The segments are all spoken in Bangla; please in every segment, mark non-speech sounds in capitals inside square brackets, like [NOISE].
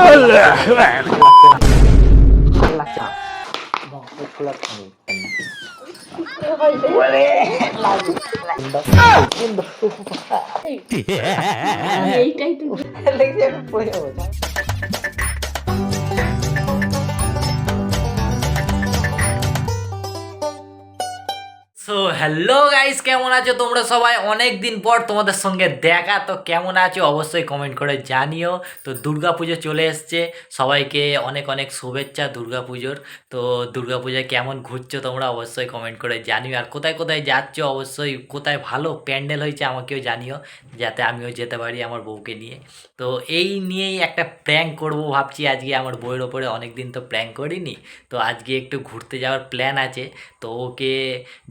ভালো লাগছে না বাহ, একটু লাগছে না। কিন্তু এইটাই তো লেগে যাবে, পড়ে যাব, যা। সো হ্যালো গাইস, কেমন আছো? তোমরা সবাই অনেক দিন পর তোমাদের সঙ্গে দেখা। তো কেমন আছো? অবশ্যই কমেন্ট করে জানিও। তো দুর্গাপুজো চলে এসছে। সবাইকে অনেক অনেক শুভেচ্ছা দুর্গাপুজোর। তো দুর্গাপূজায় কেমন ঘুরছো তোমরা অবশ্যই কমেন্ট করে জানিও। আর কোথায় কোথায় যাচ্ছ? অবশ্যই কোথায় ভালো প্যান্ডেল হয়েছে আমাকেও জানিও, যাতে আমিও যেতে পারি আমার বউকে নিয়ে। তো এই নিয়েই একটা প্র্যাঙ্ক করব ভাবছি। আজকে আমার বইয়ের ওপরে অনেক দিন তো প্র্যাঙ্ক করিনি। তো আজকে একটু ঘুরতে যাওয়ার প্ল্যান আছে। তো ওকে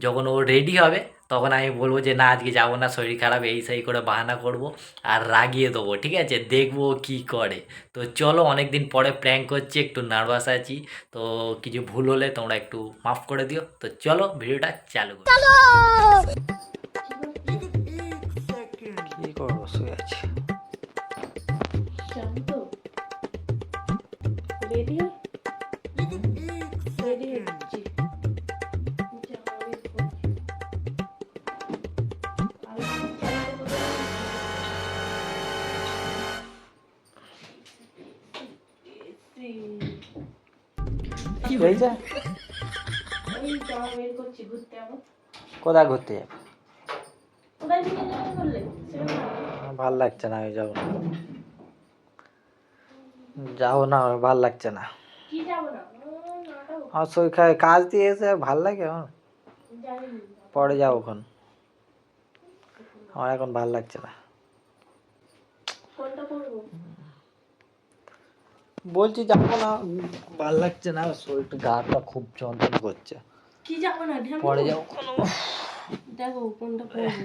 যখন ও রেডি হবে, তখন আমি বলব যে, না, আজকে যাব না, শরীর খারাপ, এই সেই করে বাহানা করব আর রাগিয়ে দেবো, ঠিক আছে? দেখব কি কী করে। তো চলো অনেক দিন পরে প্র্যাঙ্ক করছি, একটু নার্ভাস আছি, তো কিছু ভুল হলে তোমরা একটু মাফ করে দিও। তো চলো, ভিডিওটা চালু করো। যাব। কোথায় ঘুরতে যাবে। ভালো। লাগছে না আমি যাব না। যাব না ভালো লাগছে না। আমার শরীর খারাপ কাজ দিয়ে এসে আর ভালো লাগে আমার? পরে যাব এখন। আমার এখন ভালো লাগছে না। কোনটা করব বলছি যাব না। ভালো লাগছে না শরীরটা গাটা খুব যন্ত্রণা করছে। কি যাব না পরে যাব। দেখো কোনটা পরবো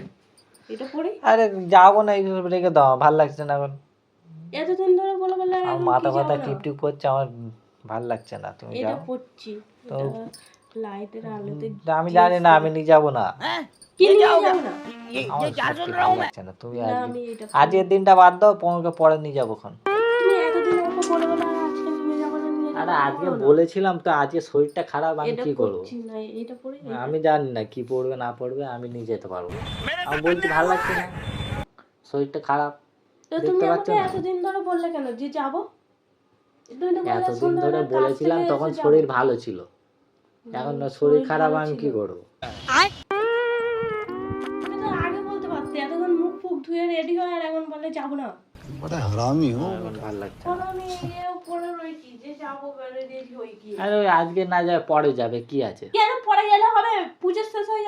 এটা পরে আরে যাব না এইসব রেখে দাও ভালো লাগছে না এখন। এতদিন ধরে বলে বলে আমার মাথা মাথা টিপ টিপ করছে আমার ভালো লাগছে না তুমি এটা পড়ছি তো- লাইটের আলোতে আমি জানি না আমি নিয়ে যাব না। যাব না? আজকের দিনটা বাদ দাও পনেরোকে পরে নিয়ে যাব এখন। আরে আজকে বলেছিলাম তো আজকে শরীরটা খারাপ আমি কি করব? আমি জানি না কি পড়বে না পড়বে আমি নিয়ে যেতে পারব। আমি বলছি ভালো লাগছে না? শরীরটা খারাপ দেখতে তুমি পাচ্ছ আমাকে না? এতদিন ধরে বললে কেন? যে যাব? এতদিন ধরে বলেছিলাম তখন শরীর ভালো ছিল। এখন না শরীর খারাপ আমি কি করব? তুমি তো আগে বলতে পারতে এতক্ষণ মুখ ফুক ধুয়ে রেডি হয় আর এখন বলে যাব না। হ্যাঁ, পুজো শেষ পুজো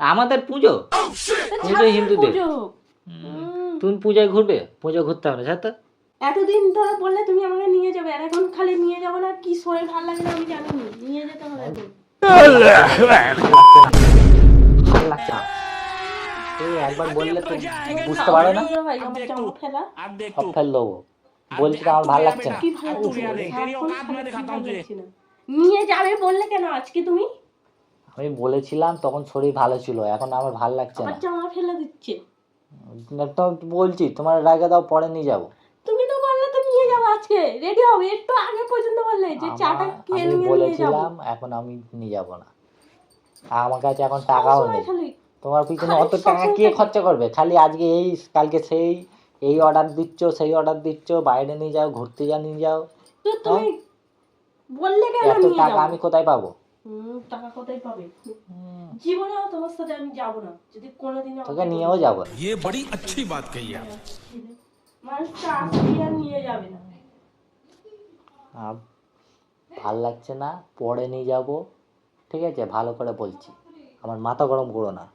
আমাদের পুজো? পুজো হিন্দুদের। তুমি পূজায় ঘুরবে? পুজো ঘুরতে হবে না এতদিন ধরে বললে তুমি আমাকে নিয়ে যাবে আর এখন খালি নিয়ে যাব না কি শরীর ভালো লাগে না আমি জানি নিয়ে যেতে হবে একবার বললে তো বুঝতে পারো না? ভাই আমার জামা ফেলা সব ফেল দেবো। বলছি আমার ভালো লাগছে না। নিয়ে যাবে বললে কেন? আজকে তুমি? আমি বলেছিলাম তখন শরীর ভালো ছিল এখন আমার ভালো লাগছে আমার না। জামা ফেলে দিচ্ছে। তো বলছি তোমার রাগে দাও পরে নিয়ে যাব। তুমি তো বললে তো নিয়ে যাব আজকে। রেডি হবে একটু আগে পর্যন্ত বললে যে চাটা আমার- খেয়ে আমি নিয়ে যাব। বলেছিলাম এখন আমি নিয়ে যাব না। আমার কাছে এখন টাকাও নেই। তোমার পিছনে খালি অত টাকা সবসময় কে টাকা। খরচা করবে খালি আজকে এই কালকে সেই এই অর্ডার দিচ্ছ সেই অর্ডার দিচ্ছ বাইরে নিয়ে যাও ঘুরতে যা নিয়ে যাও তো তুমি বললে কেন হ্যাঁ? এত নিয়ে টাকা যাবো আমি কোথায় পাবো হুম, টাকা কোথায় পাবে জীবনেও তোমার সাথে আমি যাব না যদি কোনোদিন তোকে নিয়েও যাবো না ये बड़ी अच्छी बात कही आप মানুষটা আসলে আর নিয়ে যাবে না আম, ভাল লাগছে না পরে নিয়ে যাব ঠিক আছে ভালো করে বলছি আমার মাথা গরম করো না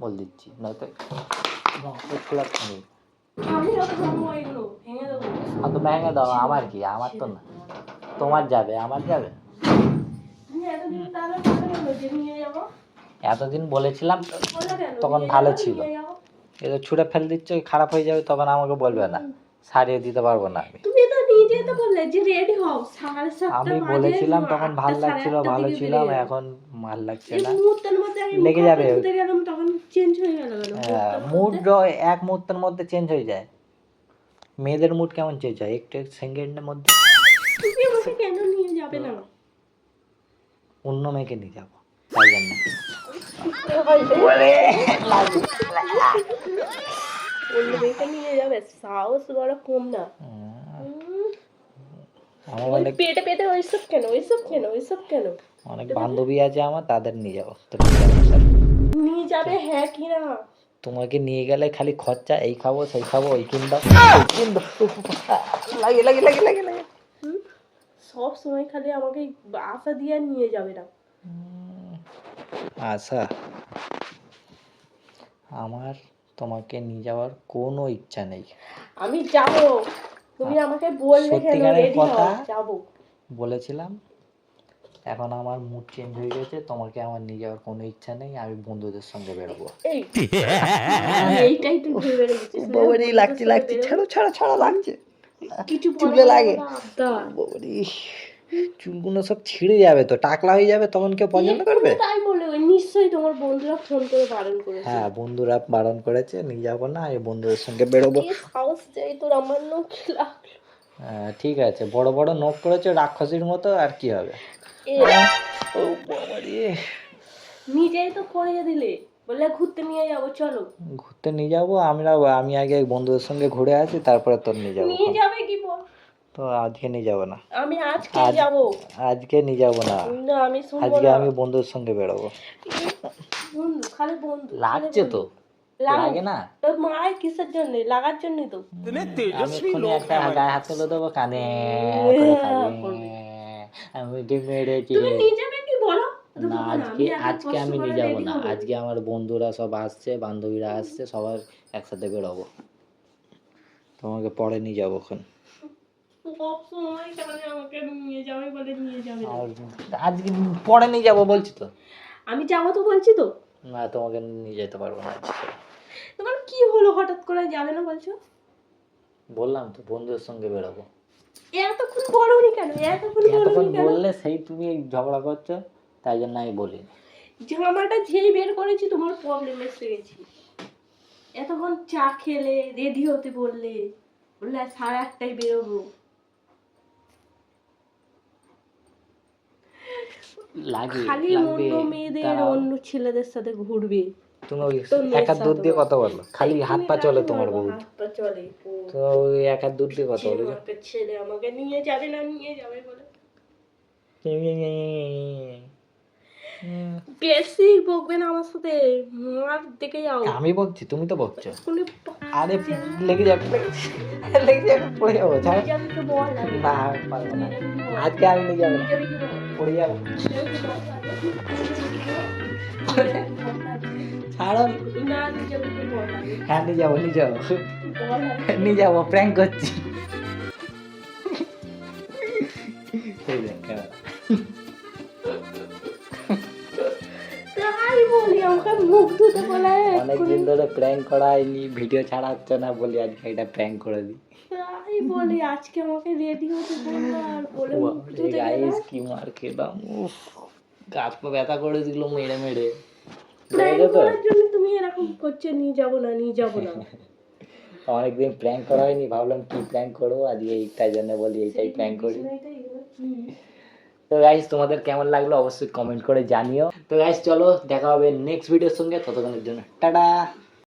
বল দিচ্ছি নয়তো খোলার নেই। তো ভেঙে দাও আমার কি? আমার তো না। তোমার যাবে আমার যাবে। এতদিন বলেছিলাম তখন ভালো ছিল। যাব। এটা ছুঁড়ে ফেল দিচ্ছ খারাপ হয়ে যাবে তখন আমাকে বলবে না। সারিয়ে দিতে পারব না আমি। তুমি তো নিজে তো বললে যে রেডি হও সাড়ে সাতটা আমি বলেছিলাম তখন ভালো লাগছিল ভালো ছিলাম এখন ভালো লাগছে না। মুহূর্তের মধ্যে আমি লেগে যাবে। তখন চেঞ্জ হয়ে গেল মুড এক মুহূর্তের মধ্যে চেঞ্জ হয়ে যায়। মেয়েদের মুড কেমন চেঞ্জ হয়? একটু সেকেন্ডের মধ্যে? তুমি আমাকে কেন নিয়ে যাবে না? অন্য মেয়েকে নিয়ে যাব। তাই জন্য। অন্য মেয়েকে নিয়ে যাবে সাহস বড় কম না। উম, উম, আমার পেটে পেটে ওইসব কেন ওইসব কেন ওইসব কেন? অনেক বান্ধবী আছে আমার তাদের নিয়ে যাব। নিয়ে যাব স্যার। নিয়ে যাবে হ্যাঁ কি না তোমাকে নিয়ে গেলে খালি খরচা এই খাব সেই খাব ওই কিনবো কিনবো লাগে লাগে লাগে লাগে লাগে। সব সময় খালি আমাকে আশা দিয়ে নিয়ে যাবে না। আশা। আমার তোমাকে নিয়ে যাওয়ার কোনো ইচ্ছা নেই। আমি যাব। তুমি আমাকে বললে কেন? রেডি হও যাব। বলেছিলাম এখন আমার মুড চেঞ্জ হয়ে গেছে তোমাকে আমার নিয়ে যাওয়ার কোনো ইচ্ছা নেই আমি বন্ধুদের সঙ্গে বেরোবো। এই [LAUGHS] এইটাই তুই [LAUGHS] বন্ধুদের লাগছে লাগছে। ছাড়ো ছাড়ো ছাড়ো লাগছে। কিছু চুলে লাগে। আবদার। চুলগুলো সব ছিঁড়ে যাবে তো টাকলা হয়ে যাবে তখন কেউ পছন্দ করবে? নিশ্চয়ই তোমার বন্ধুরা ফোন করে বারণ করেছে। হ্যাঁ বন্ধুরা বারণ করেছে নিয়ে যাব না এই বন্ধুদের সঙ্গে বেরোবো। সাহস যাই তোর আমার নখ লাগল। হ্যাঁ, ঠিক আছে বড় বড় নখ করেছে রাক্ষসীর মতো আর কি হবে? নিজেই তো কয়ে দিলে বললে ঘুরতে নিয়ে যাব চলো। ঘুরতে নিয়ে যাব আমরা আমি আগে বন্ধুদের সঙ্গে ঘুরে আসি তারপরে তোর নিয়ে যাব। নিয়ে যাবে তো আজকে নিয়ে যাব না। আমি আজকে আজ- যাব। আজকে নিয়ে যাব না। না আমি শুনব আজকে আমি বন্ধুদের সঙ্গে বেরোবো। বন্ধু খালি বন্ধু। লাগছে তো। লাগে। না? তোর মায়ের কিসের জন্য? লাগার জন্য তো। আমি এক্ষুনি একটা গায়ে হাত তুলে দেবো কানে করে খাবে। আমি কি মেরেছি তুমি নিয়ে যাবে কি বলো? না আজকে আমি আজকে আমি নিয়ে যাব না। আজকে আমার বন্ধুরা সব আসছে বান্ধবীরা আসছে সবার একসাথে বেরোবো। তোমাকে পরে নিয়ে যাব এখন। সব সময় কেন আমাকে নিয়ে যাবে বলে নিয়ে যাবে। আর আজকে পরে নিয়ে যাব বলছি তো। আমি যাব তো বলছি তো। না তোমাকে নিয়ে যেতে পারব না তোমার কি হলো হঠাৎ করে? যাবে না বলছো? বললাম তো বন্ধুদের সঙ্গে বেরোবো। এতক্ষণ বলনি কেন? এতক্ষণ বললে সেই তুমি ঝগড়া করছ তাই জন্য আমি বলি জামাটা যেই বের করেছি তোমার প্রবলেম এসে গেছি। এতক্ষণ চা খেলে রেডি হতে বললে বললে সাড়ে আটটায় বেরোবো। লাগে খালি অন্য মেয়েদের অন্য ছেলেদের সাথে ঘুরবে। তুমি ওই এক হাত দুধ দিয়ে কথা বলো। খালি হাত পা চলে তোমার বউ। হাত পা চলে ও, তো ওই এক হাত দুধ দিয়ে কথা বলো। ছেলে আমাকে নিয়ে যাবে না নিয়ে যাবে বলে। বেশি বকবে না আমার সাথে মার দেখে যাও। আমি বলছি তুমি তো বলছো আরে লেগে যাবে লেগে যাবে পড়ে যাব। লাগে না আজকে আমি নিয়ে যাব? পড়ে যাব ছাড়ো? হ্যাঁ নিয়ে যাব নিয়ে যাব নিয়ে যাব প্র্যাঙ্ক করছি। অনেকদিন ধরে প্র্যাঙ্ক করা হয়নি ভিডিও ছাড়া হচ্ছে না বলি আজকে এটা প্র্যাঙ্ক করে দিই। বলি আজকে আমাকে রেডি হতে বলল আর বলে গাইস কি মার খেলাম উফ গাছ পা ব্যথা করে দিল মেরে মেরে। জন্য তুমি এরকম করছ নিয়ে যাব না নিয়ে যাব না। [LAUGHS] অনেকদিন প্র্যাঙ্ক করা হয়নি ভাবলাম কি প্র্যাঙ্ক করব আজকে জন্য বলি এইটাই প্র্যাঙ্ক করি? তো তোমাদের কেমন লাগল অবশ্যই কমেন্ট করে জানিও। তো গাইস চলো দেখা হবে নেক্সট ভিডিওর সঙ্গে ততক্ষণের জন্য টাটা!